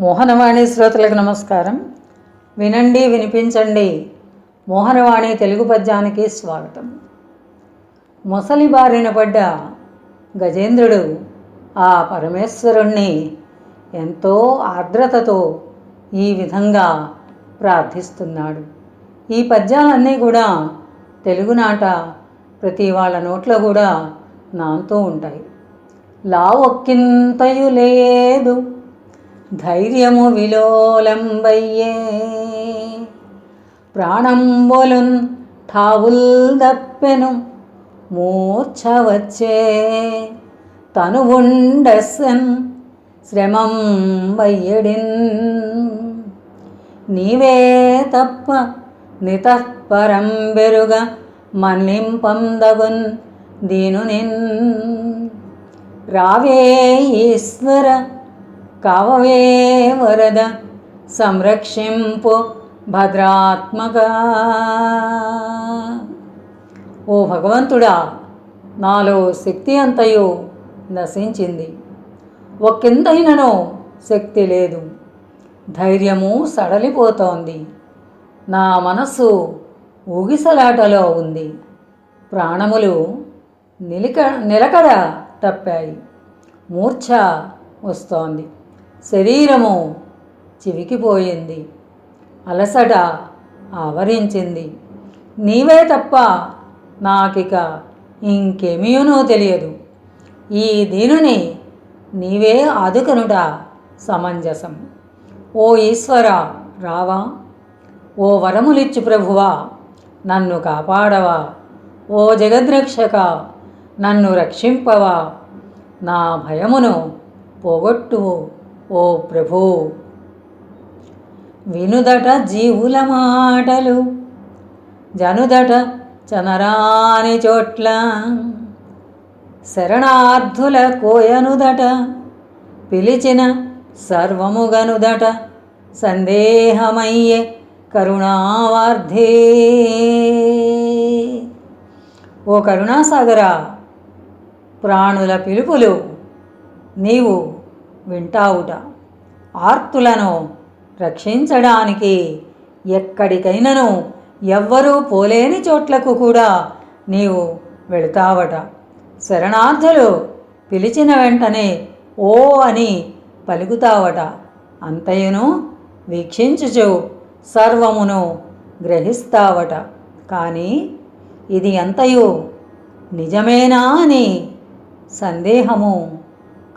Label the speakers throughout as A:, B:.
A: మోహనవాణి శ్రోతలకు నమస్కారం. వినండి వినిపించండి. మోహనవాణి తెలుగు పద్యానికి స్వాగతం. మొసలి బారిన పడ్డ గజేంద్రుడు ఆ పరమేశ్వరుణ్ణి ఎంతో ఆర్ద్రతతో ఈ విధంగా ప్రార్థిస్తున్నాడు. ఈ పద్యాలన్నీ కూడా తెలుగునాట ప్రతి వాళ్ళ నోట్లో కూడా నాంతూ ఉంటాయి. లావొక్కింతయు లేదు ధైర్యము విలోలంబయ్యే. ప్రాణంబొలున్ ఠావుల్ దప్పెను మూర్ఛ వచ్చే తనువుండస్సన్ శ్రమం వయ్యడిన్ నీవే తప్ప నితఃపరం బెరుగ మన్నింపందగున్ దీనునిన్. రావే ఈశ్వర కావవే వరద సంరక్షింపు భద్రాత్మక. ఓ భగవంతుడా నాలో శక్తి అంతయు నశించింది. ఒక్కింతైనను శక్తి లేదు. ధైర్యము సడలిపోతోంది. నా మనస్సు ఊగిసలాటలో ఉంది. ప్రాణములు నిలిక నిలకడ తప్పాయి. మూర్ఛ వస్తోంది. శరీరము చివికిపోయింది. అలసట ఆవరించింది. నీవే తప్ప నాకిక ఇంకేమీనో తెలియదు. ఈ దీనుని నీవే ఆదుకనుట సమంజసం. ఓ ఈశ్వర రావా! ఓ వరములిచ్చు ప్రభువా! నన్ను కాపాడవా! ఓ జగద్రక్షక! నన్ను రక్షింపవా! నా భయమును పోగొట్టువు. ఓ ప్రభు వినుదట జీవుల మాటలు జనుదట చనరాని చోట్ల శరణార్థుల కోయనుదట పిలిచిన సర్వముగనుదట సందేహమయ్యే కరుణావార్ధే. ఓ కరుణాసాగరా ప్రాణుల పిలుపులు నీవు వింటావుట. ఆర్తులను రక్షించడానికి ఎక్కడికైనను ఎవ్వరూ పోలేని చోట్లకు కూడా నీవు వెళతావట. శరణార్థులు పిలిచిన వెంటనే ఓ అని పలుకుతావట. అంతయును వీక్షించుచు సర్వమును గ్రహిస్తావట. కానీ ఇది అంతయు నిజమేనా అని సందేహము.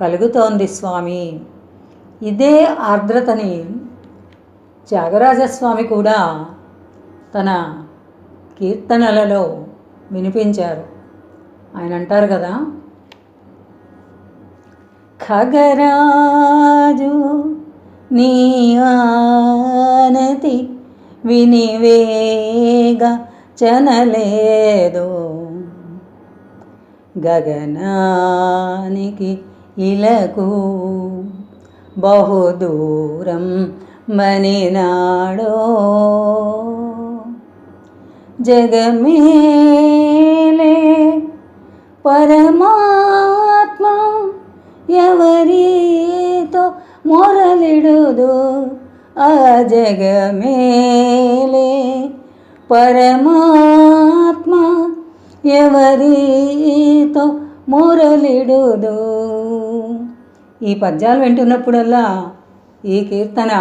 A: కలుగుతోంది స్వామి. ఇదే ఆర్ద్రతని త్యాగరాజస్వామి కూడా తన కీర్తనలలో వినిపించారు. ఆయన అంటారు కదా ఖగరాజు నీ ఆనతి వినివేగ చనలేదు. గగనానికి ఇలకు బహుదూరం మనినాడో. జగమేలే పరమాత్మ ఎవరితో మొరలిడుదు? ఆ జగమేలే పరమాత్మ ఎవరితో మొరలిడుదు? ఈ పద్యాలు వింటున్నప్పుడల్లా ఈ కీర్తన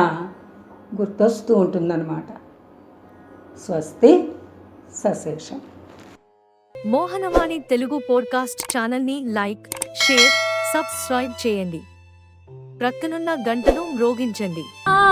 A: గుర్తొస్తూ ఉంటుందన్నమాట. స్వస్తి సశేషం.
B: మోహనవాణి తెలుగు పోడ్కాస్ట్ ఛానల్ని లైక్ షేర్ సబ్స్క్రైబ్ చేయండి. ప్రక్కనున్న గంటను మ్రోగించండి.
C: ఆ